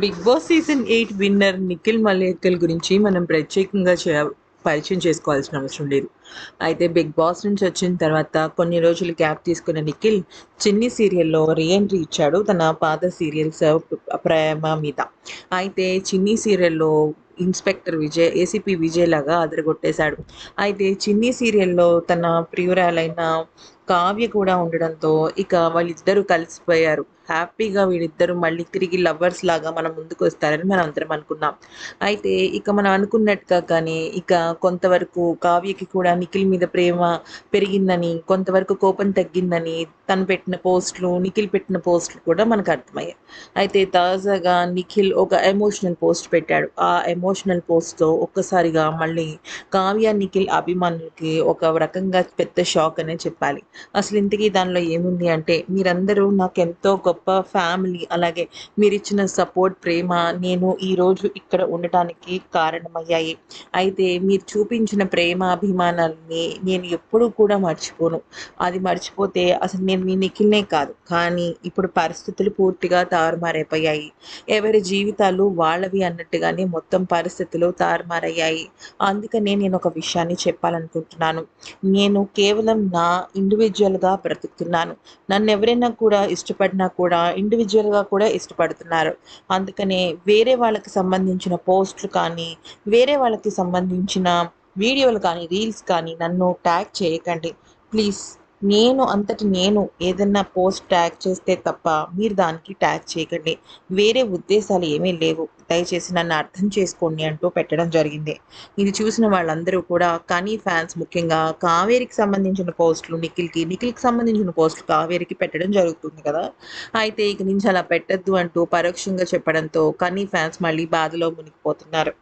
Bigg Boss season eight winner Nikhil Maliyakkal గురించి మనం ప్రత్యేకంగా చే పరిచయం చేసుకోవాల్సిన అవసరం లేదు. అయితే బిగ్ బాస్ నుంచి వచ్చిన తర్వాత కొన్ని రోజులు గ్యాప్ తీసుకున్న నిఖిల్ చిన్ని సీరియల్లో రీఎంట్రీ ఇచ్చాడు తన పాత సీరియల్స్ ప్రేమ మీద. అయితే చిన్ని సీరియల్లో ఇన్స్పెక్టర్ విజయ్ ఏసీపీ విజయ్ లాగా అదరగొట్టేశాడు. అయితే చిన్ని సీరియల్లో తన ప్రియురాలైన కావ్య కూడా ఉండడంతో ఇక వాళ్ళిద్దరూ కలిసిపోయారు. హ్యాపీగా వీళ్ళిద్దరూ మళ్ళీ తిరిగి లవర్స్ లాగా మనం ముందుకు వస్తారని మనం అందరం అనుకున్నాం. అయితే ఇక మనం అనుకున్నట్టుగా కానీ ఇక కొంతవరకు కావ్యకి కూడా నిఖిల్ మీద ప్రేమ పెరిగిందని కొంతవరకు కోపం తగ్గిందని తను పెట్టిన పోస్టులు నిఖిల్ పెట్టిన పోస్టులు కూడా మనకు అర్థమయ్యాయి. అయితే తాజాగా నిఖిల్ ఒక ఎమోషనల్ పోస్ట్ పెట్టాడు. ఆ ఎమోషనల్ పోస్ట్తో ఒక్కసారిగా మళ్ళీ కావ్య నిఖిల్ అభిమానులకి ఒక రకంగా పెద్ద షాక్ అనే చెప్పాలి. అసలు ఇంతకీ దానిలో ఏముంది అంటే మీరందరూ నాకు ఎంతో గొప్ప ఫ్యామిలీ అలాగే మీరు ఇచ్చిన సపోర్ట్ ప్రేమ నేను ఈరోజు ఇక్కడ ఉండటానికి కారణమయ్యాయి. అయితే మీరు చూపించిన ప్రేమ అభిమానాలని నేను ఎప్పుడూ కూడా మర్చిపోను. అది మర్చిపోతే అసలు నేను మీ నిఖిల్నే కాదు. కానీ ఇప్పుడు పరిస్థితులు పూర్తిగా తారుమారైపోయాయి. ఎవరి జీవితాలు వాళ్ళవి అన్నట్టుగానే మొత్తం పరిస్థితులు తారుమారయ్యాయి. అందుకనే నేను ఒక విషయాన్ని చెప్పాలనుకుంటున్నాను. నేను కేవలం నా ఇండివిజువల్గా బ్రతుకుతున్నాను. నన్ను ఎవరైనా కూడా ఇష్టపడినా కూడా ఇండివిజువల్గా కూడా ఇష్టపడుతున్నారు. అందుకనే వేరే వాళ్ళకి సంబంధించిన పోస్టులు కానీ వేరే వాళ్ళకి సంబంధించిన వీడియోలు కానీ రీల్స్ కానీ నన్ను ట్యాగ్ చేయకండి. ప్లీజ్. నేను అంతటి నేను ఏదన్నా పోస్ట్ ట్యాగ్ చేస్తే తప్ప మీరు దానికి ట్యాగ్ చేయకండి. వేరే ఉద్దేశాలు ఏమీ లేవు. దయచేసి నన్ను అర్థం చేసుకోండి అంటూ పెట్టడం జరిగింది. ఇది చూసిన వాళ్ళందరూ కూడా కనీ ఫ్యాన్స్ ముఖ్యంగా కావేరికి సంబంధించిన పోస్టులు నిఖిల్కి నిఖిల్కి సంబంధించిన పోస్టులు కావేరికి పెట్టడం జరుగుతుంది కదా. అయితే ఇక నుంచి అలా పెట్టద్దు అంటూ పరోక్షంగా చెప్పడంతో కనీ ఫ్యాన్స్ మళ్ళీ బాధలో మునిగిపోతున్నారు.